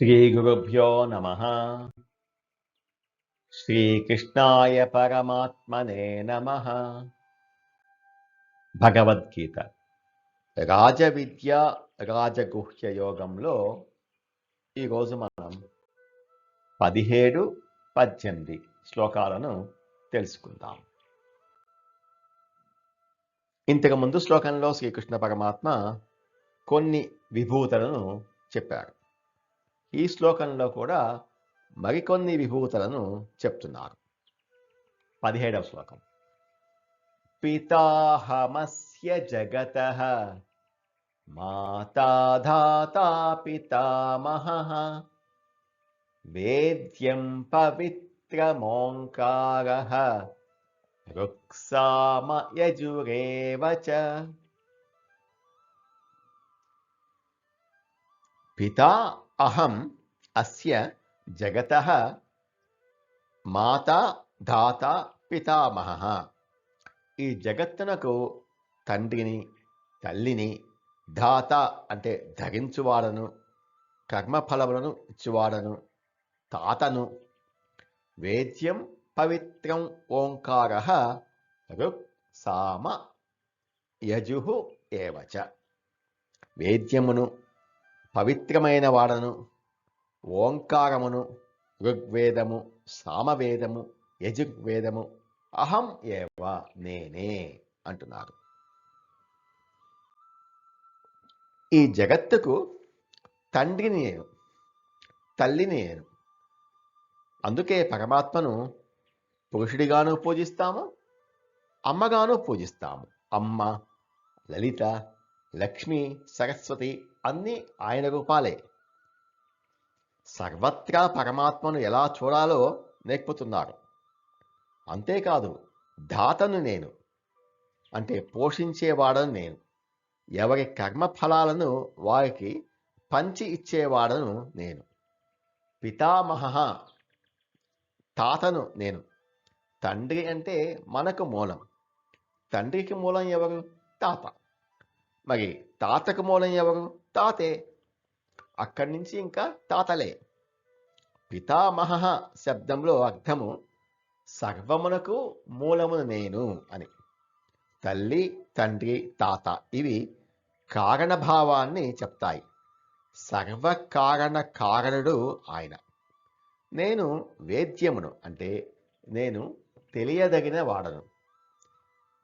శ్రీగురుభ్యో నమ శ్రీకృష్ణాయ పరమాత్మనే నమ భగవద్గీత రాజవిద్య రాజగుహ్య యోగంలో ఈరోజు మనం పదిహేడు పద్దెనిమిది శ్లోకాలను తెలుసుకుందాం. ఇంతకు ముందు శ్లోకంలో శ్రీకృష్ణ పరమాత్మ కొన్ని విభూతులను చెప్పారు. ఈ శ్లోకంలో కూడా మరికొన్ని విభూతులను చెప్తున్నారు. పదిహేడవ శ్లోకం. పితాహమస్య జగత మాతాధాతా పితామహ వేద్యం పవిత్రమోంకార రుక్సామ యజురేవ పితా అహం అస్య జగత మాతా దాత పితామహ. ఈ జగత్తునకు తండ్రిని తల్లిని దాత అంటే ధరించువాడను కర్మఫలములను ఇచ్చువాడను తాతను వేద్యం పవిత్రం ఓంకార రుక్ సామ యజు ఏవచ వేద్యమును పవిత్రమైన వాడను ఓంకారమును ఋగ్వేదము సామవేదము యజుర్వేదము అహం ఏవ నేనే అంటున్నారు. ఈ జగత్తుకు తండ్రిని నేను తల్లిని నేను. అందుకే పరమాత్మను పురుషుడిగాను పూజిస్తాము అమ్మగాను పూజిస్తాము. అమ్మ లలిత లక్ష్మి సరస్వతి అన్నీ ఆయన రూపాలే. సర్వత్రా పరమాత్మను ఎలా చూడాలో నేర్పుతున్నారు. అంతేకాదు దాతను నేను అంటే పోషించేవాడను నేను. ఎవరి కర్మ ఫలాలను వారికి పంచి ఇచ్చేవాడను నేను. పితామహ తాతను నేను. తండ్రి అంటే మనకు మూలం. తండ్రికి మూలం ఎవరు? తాత. మరి తాతకు మూలం ఎవరు? తాతే. అక్కడి నుంచి ఇంకా తాతలే. పితామహ శబ్దంలో అర్థము సర్వమునకు మూలమును నేను అని. తల్లి తండ్రి తాత ఇవి కారణభావాన్ని చెప్తాయి. సర్వకారణ కారణుడు ఆయన. నేను వేద్యమును అంటే నేను తెలియదగిన వాడను.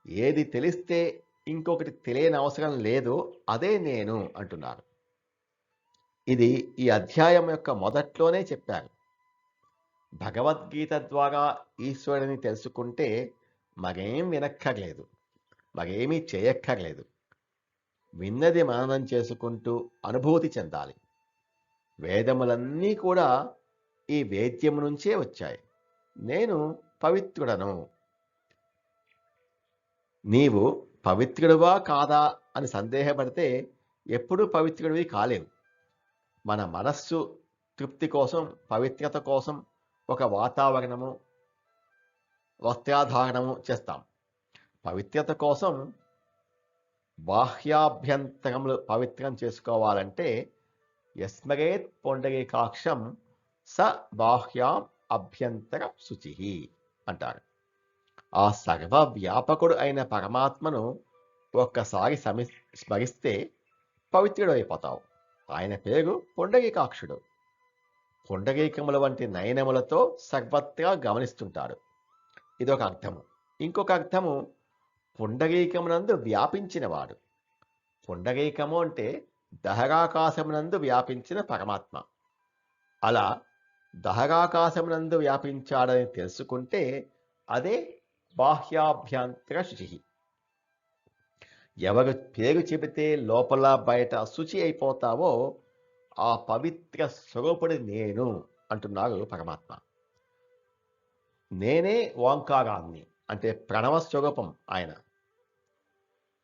ఏది తెలిస్తే ఇంకొకటి తెలియని అవసరం లేదు అదే నేను అంటున్నారు ఇది ఈ అధ్యాయం యొక్క మొదట్లోనే చెప్పారు భగవద్గీత ద్వారా ఈశ్వరుని తెలుసుకుంటే మరేం వినక్కర్లేదు మరేమీ చేయక్కర్లేదు. విన్నది మననం చేసుకుంటూ అనుభూతి చెందాలి. వేదములన్నీ కూడా ఈ వేద్యము నుంచే వచ్చాయి. నేను పవిత్రుడను. నీవు పవిత్రుడువా కాదా అని సందేహపడితే ఎప్పుడూ పవిత్రుడివి కాలేవు. మన మనస్సు తృప్తి కోసం పవిత్రత కోసం ఒక వాతావరణము వస్త్రాధారణము చేస్తాం. పవిత్రత కోసం బాహ్యాభ్యంతరములు పవిత్రం చేసుకోవాలంటే యస్మరేత్ పొండరీకాక్షం స బాహ్యాం అభ్యంతర శుచి అంటారు. ఆ సర్వ వ్యాపకుడు అయిన పరమాత్మను ఒక్కసారి సమి స్మరిస్తే పవిత్రుడు అయిపోతావు ఆయన పేరు పుండరీకాక్షుడు. పుండరీకముల వంటి నయనములతో సర్వత్రా గమనిస్తుంటాడు. ఇదొక అర్థము. ఇంకొక అర్థము పుండరీకమునందు వ్యాపించినవాడు. పుండరీకము అంటే దహరాకాశమునందు వ్యాపించిన పరమాత్మ. అలా దహరాకాశమునందు వ్యాపించాడని తెలుసుకుంటే అదే బాహ్యాభ్యంతర శుచి ఎవరు పేరు చెబితే లోపల బయట శుచి అయిపోతావో ఆ పవిత్ర స్వరూపుడి నేను అంటున్నారు పరమాత్మ. నేనే ఓంకారాన్ని అంటే ప్రణవ స్వరూపం ఆయన.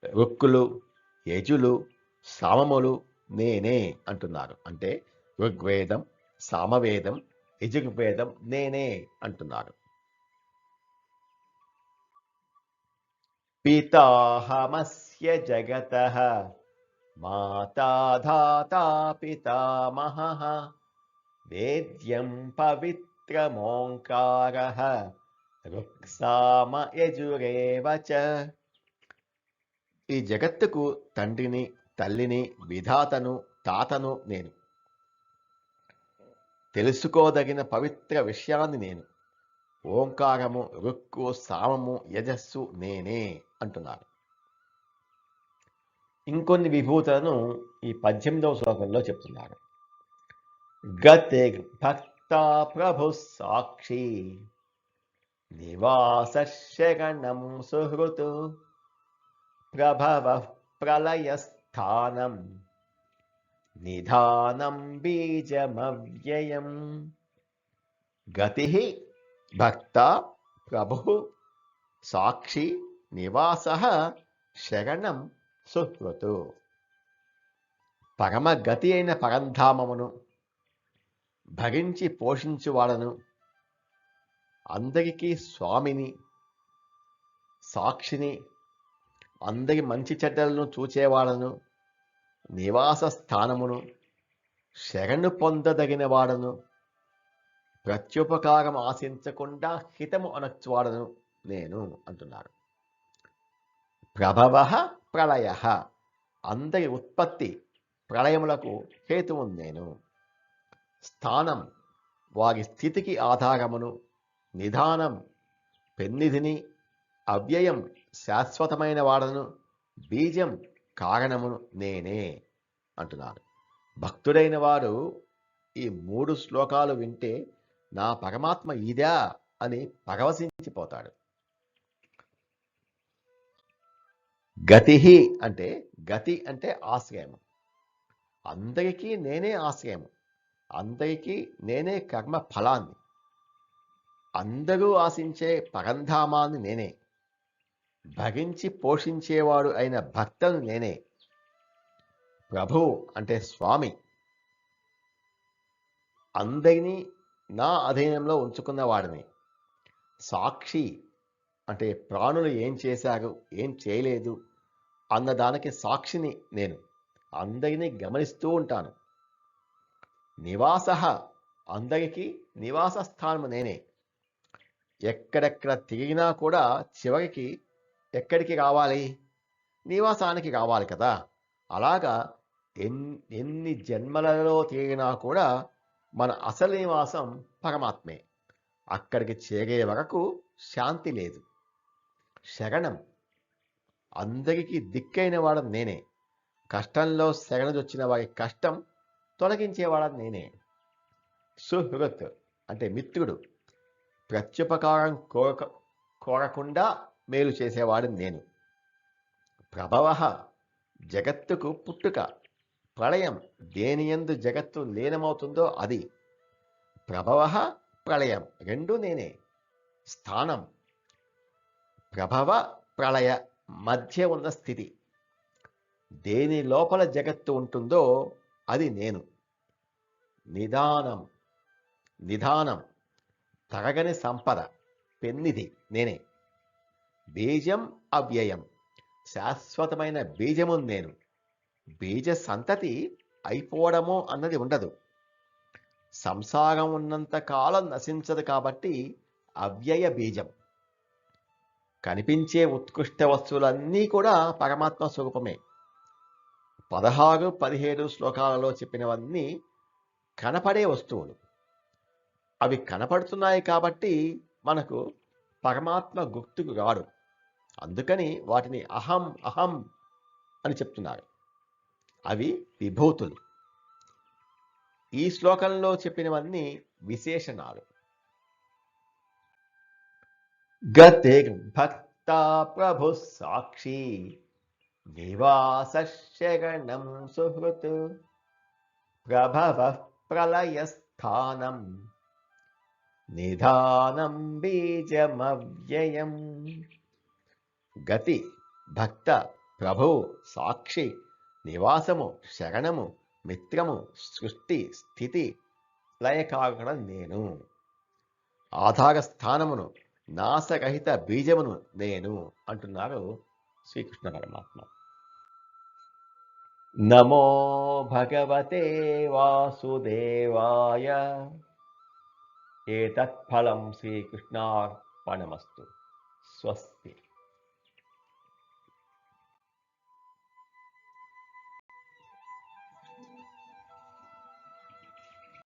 రుక్కులు యజులు సామములు నేనే అంటున్నారు. అంటే ఋగ్వేదం సామవేదం యజుర్వేదం నేనే అంటున్నారు. పితాహమస్య జగత మాతా ధాతా పితామహ వేద్యం పవిత్రమోంకార రుక్సామ యజురేవ చ ఈ జగత్తుకు తండ్రిని తల్లిని విధాతను తాతను నేను. తెలుసుకోదగిన పవిత్ర విషయాన్ని నేను. ఓంకారము రుక్కు సామము యజస్సు నేనే అంటున్నారు. ఇంకొన్ని విభూతులను ఈ పద్దెనిమిదవ శ్లోకంలో చెప్తున్నారు. గతే భక్త ప్రభు సాక్షి నివాస శరణం సుహృతు ప్రభవ ప్రళయస్థానం నిధానం బీజమవ్యయం గతి భక్త ప్రభు సాక్షి నివాస శరణం సుహృతు. పరమగతి అయిన పరంధామమును భరించి పోషించువాడను అందరికీ స్వామిని సాక్షిని అందరి మంచి చెడ్డలను చూచేవాడను నివాస స్థానమును శరణు పొందదగిన వాడను. ప్రత్యుపకారం ఆశించకుండా హితము అనొచ్చువాడను నేను అంటున్నారు ప్రభవ ప్రళయ. అందరి ఉత్పత్తి ప్రళయములకు హేతువు నేను. స్థానం వారి స్థితికి ఆధారమును. నిధానం పెన్నిధిని. అవ్యయం శాశ్వతమైన వాడను. బీజం కారణమును నేనే అంటున్నారు భక్తుడైన వారు ఈ మూడు శ్లోకాలు వింటే నా పరమాత్మ ఇదా అని పరవశించిపోతాడు. గతి అంటే గతి అంటే ఆశ్రయం అందరికీ నేనే ఆశ్రయం అందరికీ నేనే కర్మ ఫలాన్ని. అందరూ ఆశించే పరంధామాన్ని నేనే. భగించి పోషించేవాడు అయిన భక్తను నేనే. ప్రభు అంటే స్వామి. అందరినీ నా అధీనంలో ఉంచుకున్న వాడిని సాక్షి అంటే ప్రాణులు ఏం చేశారు ఏం చేయలేదు అన్నదానికి సాక్షిని నేను. అందరినీ గమనిస్తూ ఉంటాను. నివాస అందరికీ నివాస స్థానము నేనే. ఎక్కడెక్కడ తిరిగినా కూడా చివరికి ఎక్కడికి రావాలి? నివాసానికి రావాలి కదా. అలాగా ఎన్ని ఎన్ని జన్మలలో తిరిగినా కూడా మన అసలు నివాసం పరమాత్మే. అక్కడికి చేరే వరకు శాంతి లేదు. శరణం. అందరికీ దిక్కైన వాడు నేనే. కష్టంలో శరణదొచ్చిన వారి కష్టం తొలగించేవాడని నేనే. సుహృత్ అంటే మిత్రుడు. ప్రత్యుపకారం కోరక కోరకుండా మేలు చేసేవాడు నేను. ప్రభవ జగత్తుకు పుట్టుక. ప్రళయం దేనియందు జగత్తు లీనమవుతుందో అది. ప్రభవ ప్రళయం రెండు నేనే. స్థానం ప్రభవ ప్రళయ మధ్య ఉన్న స్థితి. దేని లోపల జగత్తు ఉంటుందో అది నేను. నిదానం నిధానం తరగని సంపద పెన్నిధి నేనే. బీజం అవ్యయం శాశ్వతమైన బీజము నేను. బీజ సంతతి అయిపోవడము అన్నది ఉండదు. సంసారం ఉన్నంత కాలం నశించదు కాబట్టి అవ్యయ బీజం. కనిపించే ఉత్కృష్ట వస్తువులన్నీ కూడా పరమాత్మ స్వరూపమే. పదహారు పదిహేడు శ్లోకాలలో చెప్పినవన్నీ కనపడే వస్తువులు. అవి కనపడుతున్నాయి కాబట్టి మనకు పరమాత్మ గుర్తుకు రాడు. అందుకని వాటిని అహం అహం అని చెప్తున్నారు. అవి విభూతులు. ఈ శ్లోకంలో చెప్పినవన్నీ విశేషణాలు. గతే భక్త ప్రభు సాక్షి నివాస సుహృత్ ప్రభవ ప్రళయస్థానం నిధానం బీజమవ్యయం. గతి భక్త ప్రభు సాక్షి నివాసము శరణము మిత్రము సృష్టి స్థితి లయకారకుడ నేను. ఆధార స్థానమును నాశరహిత బీజమును నేను అంటున్నారు శ్రీకృష్ణ పరమాత్మ. నమో భగవతే వాసుదేవాయ. ఏతత్ఫలం శ్రీకృష్ణార్పణమస్తు. స్వస్తి.